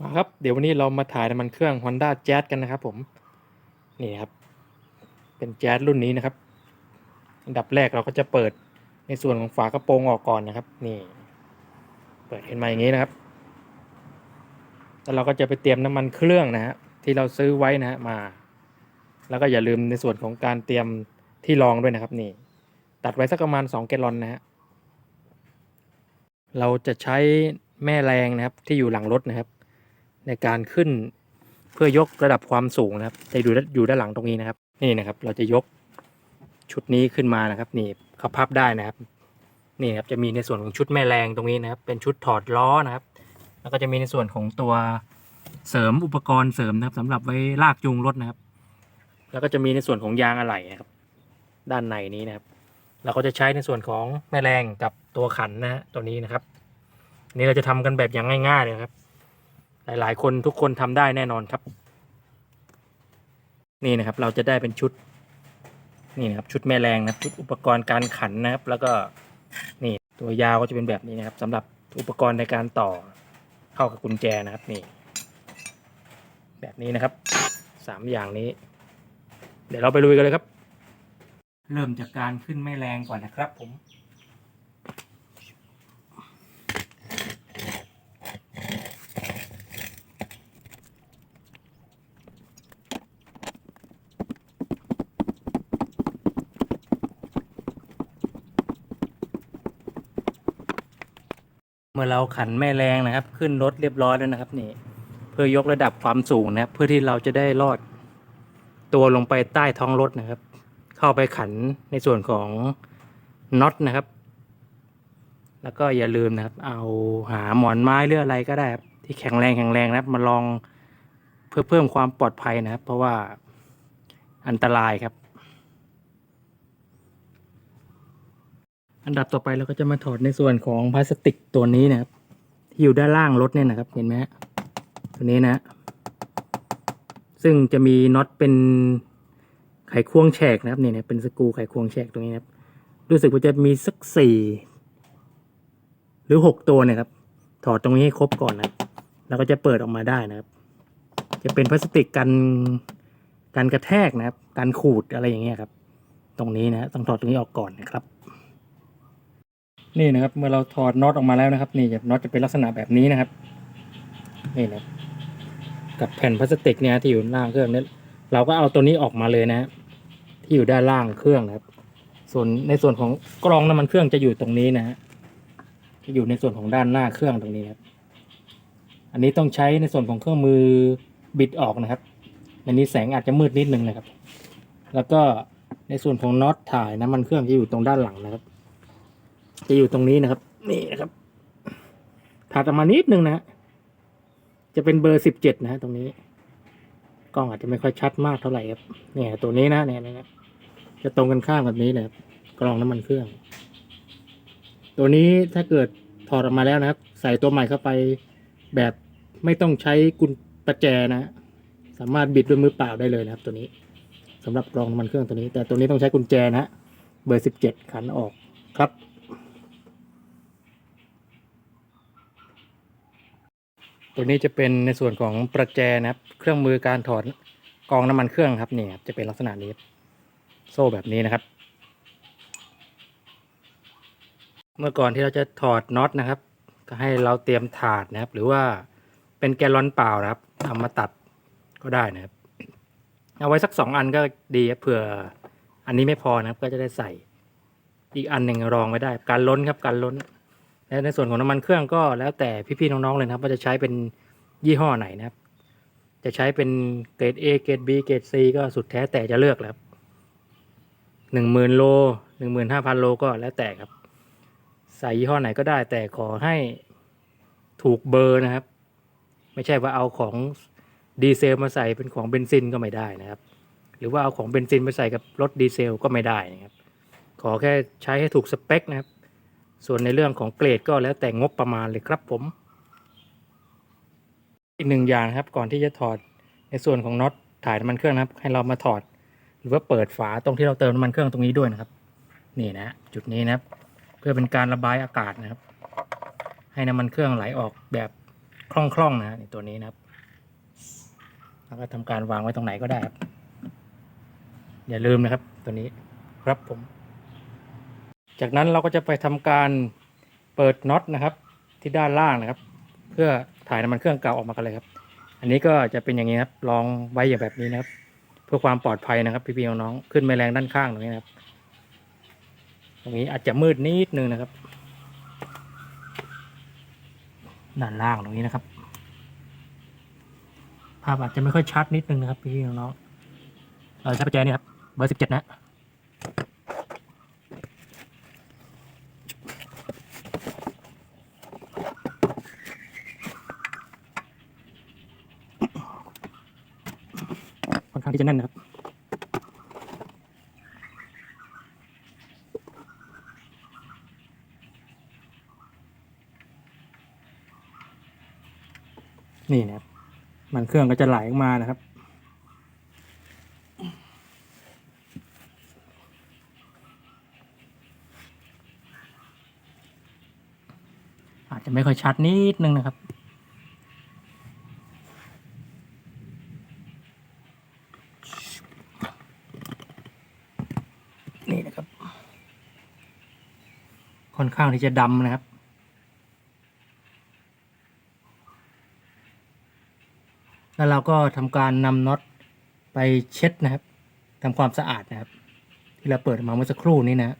มาครับ เดี๋ยววันนี้เรามาถ่ายน้ำมันเครื่อง Honda Jazz กันนะครับผม นี่ครับ เป็น Jazz รุ่นนี้นะครับ อันดับแรกเราก็จะเปิดในส่วนของฝากระโปรงออกก่อนนะครับ นี่ เปิดเห็นมาอย่างนี้นะครับ แล้วเราก็จะไปเตรียมน้ำมันเครื่องนะฮะที่เราซื้อไว้นะฮะมา แล้วก็อย่าลืมในส่วนของการเตรียมที่รองด้วยนะครับ นี่ ตัดไว้สักประมาณ 2 แกลลอนนะฮะ เราจะใช้แม่แรงนะครับที่อยู่หลังรถนะครับ ในการขึ้นเพื่อยกระดับความสูงนะครับจะอยู่อยู่ด้านหลังตรงนี้นะครับ นี่นะครับ เราจะยกชุดนี้ขึ้นมานะครับ นี่เขาพับได้นะครับ นี่นะครับจะมีในส่วนของชุดแม่แรงตรงนี้นะครับ เป็นชุดถอดล้อนะครับ แล้วก็จะมีในส่วนของตัวเสริมอุปกรณ์เสริมนะครับสำหรับไว้ลากจูงรถนะครับ แล้วก็จะมีในส่วนของยางอะไหล่นะครับ ด้านในนี้นะครับเราก็จะใช้ในส่วนของแม่แรงกับตัวขันนะฮะตัวนี้นะครับนี่เราจะทำกันแบบอย่างง่ายๆเลยครับ หลาย ๆ คนทุกคนทำได้แน่นอนครับ นี่นะครับเราจะได้เป็นชุด นี่นะครับชุดแม่แรงนะชุดอุปกรณ์การขันนะครับ แล้วก็นี่ตัวยาวก็จะเป็นแบบนี้นะครับสำหรับอุปกรณ์ในการต่อเข้ากับกุญแจนะครับนี่ แบบนี้นะครับสามอย่างนี้ เดี๋ยวเราไปลุยกันเลยครับ เริ่มจากการขึ้นแม่แรงก่อนนะครับผม มื่อเราขันแม่แรงนะครับ ขึ้นรถเรียบร้อยแล้วนะครับนี่เพื่อยกระดับความสูงนะครับ เพื่อที่เราจะได้ลอดตัวลงไปใต้ท้องรถนะครับ เข้าไปขันในส่วนของน็อตนะครับ แล้วก็อย่าลืมนะครับ เอาหาหมอนไม้หรืออะไรก็ได้ครับที่แข็งแรงแข็งแรงนะครับ มาลองเพื่อเพิ่มความปลอดภัยนะครับ เพราะว่าอันตรายครับ อันดับต่อไปเราก็จะมาถอดในส่วนของพลาสติกตัวนี้นะครับที่อยู่ด้านล่างรถเนี่ยนะครับ เห็นไหมตัวนี้นะ ซึ่งจะมีน็อตเป็นไขควงแฉกนะครับนี่นะเป็นสกรูไขควงแฉกตรงนี้นะครับรู้สึกว่าจะมีสักสี่หรือหกตัวเนี่ยครับ ถอดตรงนี้ให้ครบก่อนนะแล้วก็จะเปิดออกมาได้นะครับ จะเป็นพลาสติกกันกันกระแทกนะครับกันขูดอะไรอย่างเงี้ยครับ ตรงนี้นะต้องถอดตรงนี้ออกก่อนนะครับ นี่นะครับ เมื่อเราถอดน็อตออกมาแล้วนะครับ นี่น็อตจะเป็นลักษณะแบบนี้นะครับ นี่นะกับแผ่นพลาสติกเนี่ยที่อยู่ล่างเครื่องนี้เราก็เอาตัวนี้ออกมาเลยนะฮะที่อยู่ด้านล่างเครื่องนะครับ ส่วนในส่วนของกรองน้ำมันเครื่องจะอยู่ตรงนี้นะฮะจะอยู่ในส่วนของด้านหน้าเครื่องตรงนี้ครับ อันนี้ต้องใช้ในส่วนของเครื่องมือบิดออกนะครับในนี้แสงอาจจะมืดนิดนึงนะครับ แล้วก็ในส่วนของน็อตถ่ายน้ำมันเครื่องจะอยู่ตรงด้านหลังนะครับ จะอยู่ตรงนี้นะครับ นี่นะครับถัดออกมานิดนึงนะฮะจะเป็นเบอร์สิบเจ็ดนะฮะตรงนี้กล้องอาจจะไม่ค่อยชัดมากเท่าไหร่ครับเนี่ยตัวนี้นะเนี่ยนะครับจะตรงกันข้ามแบบนี้เลยครับกรองน้ำมันเครื่อง ตัวนี้ถ้าเกิดถอดออกมาแล้วนะครับ ใส่ตัวใหม่เข้าไปแบบไม่ต้องใช้กุญประแจนะฮะสามารถบิดด้วยมือเปล่าได้เลยนะครับ ตัวนี้สำหรับกรองน้ำมันเครื่องตัวนี้ แต่ตัวนี้ต้องใช้กุญแจนะฮะเบอร์สิบเจ็ดขันออกครับ ตัวนี้จะเป็นในส่วนของประแจนะครับ เครื่องมือการถอดกองน้ำมันเครื่องครับนี่ครับจะเป็นลักษณะนี้ โซ่แบบนี้นะครับ เมื่อก่อนที่เราจะถอดน็อตนะครับ ก็ให้เราเตรียมถาดนะครับ หรือว่าเป็นแกลลอนเปล่านะครับเอามาตัดก็ได้นะครับ เอาไว้สักสองอันก็ดีเผื่ออันนี้ไม่พอนะครับ ก็จะได้ใส่อีกอันหนึ่งรองไว้ได้ การล้นครับการล้น และในส่วนของน้ำมันเครื่องก็แล้วแต่พี่ๆน้องๆเลยนะครับ ว่าจะใช้เป็นยี่ห้อไหนนะครับ จะใช้เป็นเกรด A เกรด B เกรด C ก็สุดแท้แต่จะเลือกแล้วหนึ่งหมื่นโลหนึ่งหมื่นห้าพันโลก็แล้วแต่ครับ ใส่ยี่ห้อไหนก็ได้ แต่ขอให้ถูกเบอร์นะครับ ไม่ใช่ว่าเอาของดีเซลมาใส่เป็นของเบนซินก็ไม่ได้นะครับ หรือว่าเอาของเบนซินมาใส่กับรถดีเซลก็ไม่ได้นะครับ ขอแค่ใช้ให้ถูกสเปคนะครับ ส่วนในเรื่องของเกรดก็แล้วแต่งบประมาณเลยครับผม อีกหนึ่งอย่างนะครับก่อนที่จะถอดในส่วนของน็อตถ่ายน้ำมันเครื่องนะครับ ให้เรามาถอด หรือว่าเปิดฝาตรงที่เราเติมน้ำมันเครื่องตรงนี้ด้วยนะครับ นี่นะจุดนี้นะครับ เพื่อเป็นการระบายอากาศนะครับ ให้น้ำมันเครื่องไหลออกแบบคล่องๆนะฮะนี่ตัวนี้นะครับแล้วก็ทำการวางไว้ตรงไหนก็ได้ครับ อย่าลืมนะครับตัวนี้ครับผม จากนั้นเราก็จะไปทำการเปิดน็อตนะครับ ที่ด้านล่างนะครับ เพื่อถ่ายน้ำมันเครื่องเก่าออกมากันเลยครับ อันนี้ก็จะเป็นอย่างนี้ครับลองไว้อย่างแบบนี้นะครับ เพื่อความปลอดภัยนะครับ พี่ๆน้องๆขึ้นแมลงด้านข้างตรงนี้นะครับ ตรงนี้อาจจะมืดนิดนึงนะครับ ด้านล่างตรงนี้นะครับ ภาพอาจจะไม่ค่อยชัดนิดนึงนะครับ พี่ๆน้องๆเราใช้ประแจนี่ครับเบอร์สิบเจ็ดนะ ข้างที่จะแน่นนะครับนี่นะครับ มันเครื่องก็จะไหลออกมานะครับ อาจจะไม่ค่อยชัดนิดนึงนะครับ นี่นะครับ ค่อนข้างที่จะดำนะครับ แล้วเราก็ทำการนำน็อตไปเช็ดนะครับทำความสะอาดนะครับ ที่เราเปิดออกมาเมื่อสักครู่นี้นะ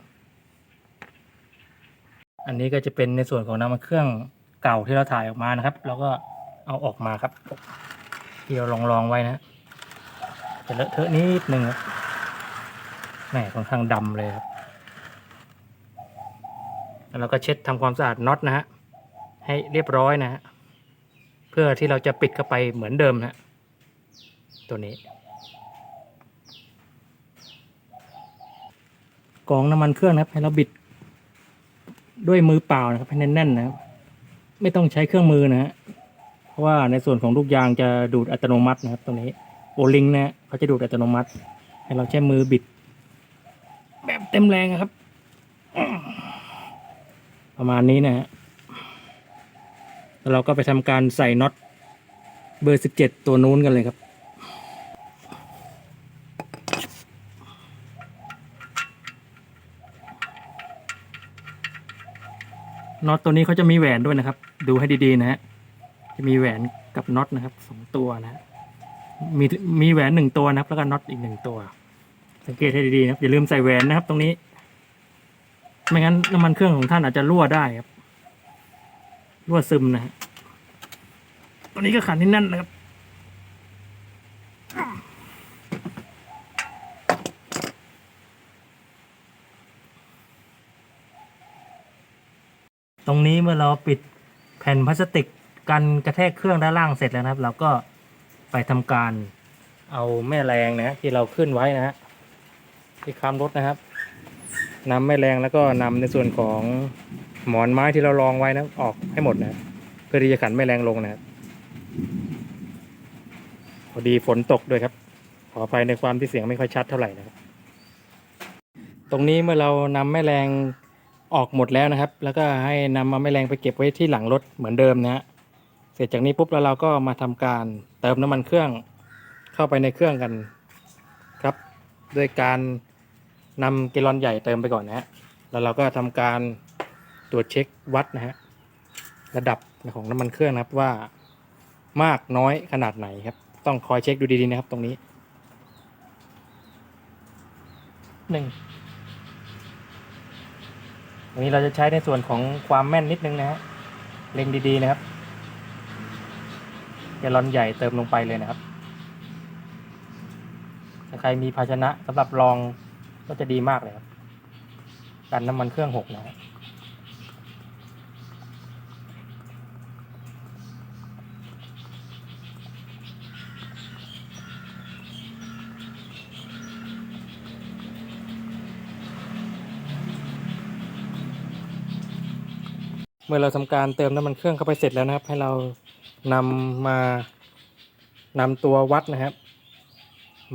อันนี้ก็จะเป็นในส่วนของน้ำมันเครื่องเก่าที่เราถ่ายออกมานะครับเราก็เอาออกมาครับที่เราลองลองๆไว้นะจะเลอะเทอะนิดนึงครับแหมค่อนข้างดำเลยครับ แล้วเราก็เช็ดทำความสะอาดน็อตนะฮะให้เรียบร้อยนะฮะเพื่อที่เราจะปิดเข้าไปเหมือนเดิมนะตัวนี้กองน้ำมันเครื่องนะครับให้เราบิด ด้วยมือเปล่านะครับให้แน่นๆนะครับไม่ต้องใช้เครื่องมือนะฮะเพราะว่าในส่วนของลูกยางจะดูดอัตโนมัตินะครับ ตัวนี้โอลิงนะเขาจะดูดอัตโนมัติ ให้เราใช้มือบิด แบบเต็มแรงอะครับ ประมาณนี้นะฮะแล้วเราก็ไปทำการใส่น็อตเบอร์สิบเจ็ดตัวนู้นกันเลยครับ น็อตตัวนี้เขาจะมีแหวนด้วยนะครับ ดูให้ดีๆนะฮะ จะมีแหวนกับน็อตนะครับสองตัวนะฮะมีมีแหวนหนึ่งตัวนะครับ แล้วก็น็อตอีกหนึ่งตัว สังเกตให้ดีๆนะครับ อย่าลืมใส่แหวนนะครับตรงนี้ ไม่งั้นน้ำมันเครื่องของท่านอาจจะรั่วได้ครับรั่วซึมนะฮะตัวนี้ก็ขันที่แน่นนะครับตรงนี้เมื่อเราปิดแผ่นพลาสติกกันกระแทกเครื่องด้านล่างเสร็จแล้วนะครับ เราก็ไปทำการเอาแม่แรงนะฮะที่เราขึ้นไว้นะฮะที่ค้ำรถนะครับ นำแม่แรงแล้วก็นำในส่วนของหมอนไม้ที่เรารองไว้นะออกให้หมดนะเพื่อที่จะขันแม่แรงลงนะครับพอดีฝนตกด้วยครับ ขออภัยในความที่เสียงไม่ค่อยชัดเท่าไหร่นะครับ ตรงนี้เมื่อเรานำแม่แรงออกหมดแล้วนะครับ แล้วก็ให้นำมาแม่แรงไปเก็บไว้ที่หลังรถเหมือนเดิมนะฮะเสร็จจากนี้ปุ๊บแล้วเราก็มาทำการเติมน้ำมันเครื่องเข้าไปในเครื่องกันครับ ด้วยการ นำเกลลอนใหญ่เติมไปก่อนนะฮะ แล้วเราก็ทำการตรวจเช็ควัดนะฮะ ระดับของน้ำมันเครื่องนะครับว่ามากน้อยขนาดไหนครับ ต้องคอยเช็คดูดีๆนะครับตรงนี้หนึ่งตรงนี้เราจะใช้ในส่วนของความแม่นนิดนึงนะฮะ เล็งดีๆนะครับแกลลอนใหญ่เติมลงไปเลยนะครับ ถ้าใครมีภาชนะสำหรับรอง ก็จะดีมากเลยครับกันน้ำมันเครื่องหกนะฮะเมื่อเราทำการเติมน้ำมันเครื่องเข้าไปเสร็จแล้วนะครับ ให้เรานำมานำตัววัดนะครับ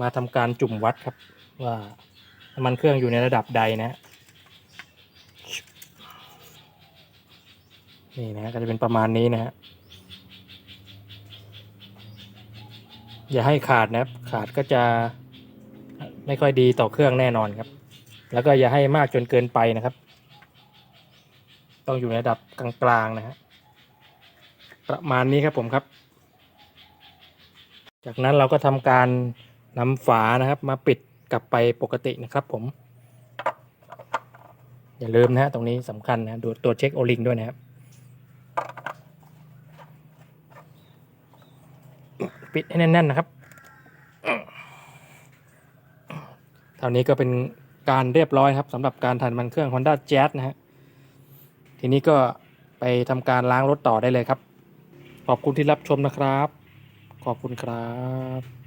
มาทำการจุ่มวัดครับว่า น้ำมันเครื่องอยู่ในระดับใดนะฮะนี่นะฮะก็จะเป็นประมาณนี้นะฮะอย่าให้ขาดนะครับ ขาดก็จะไม่ค่อยดีต่อเครื่องแน่นอนครับ แล้วก็อย่าให้มากจนเกินไปนะครับ ต้องอยู่ในระดับกลางๆนะฮะประมาณนี้ครับผมครับ จากนั้นเราก็ทำการนำฝานะครับมาปิด กลับไปปกตินะครับผม อย่าลืมนะฮะตรงนี้สำคัญนะดูตัวเช็คโอลิงด้วยนะครับปิดให้แน่นๆนะครับเท่านี้ก็เป็นการเรียบร้อยครับสำหรับการถ่ายน้ำมันเครื่อง Honda Jazz นะฮะทีนี้ก็ไปทำการล้างรถต่อได้เลยครับ ขอบคุณที่รับชมนะครับ ขอบคุณครับ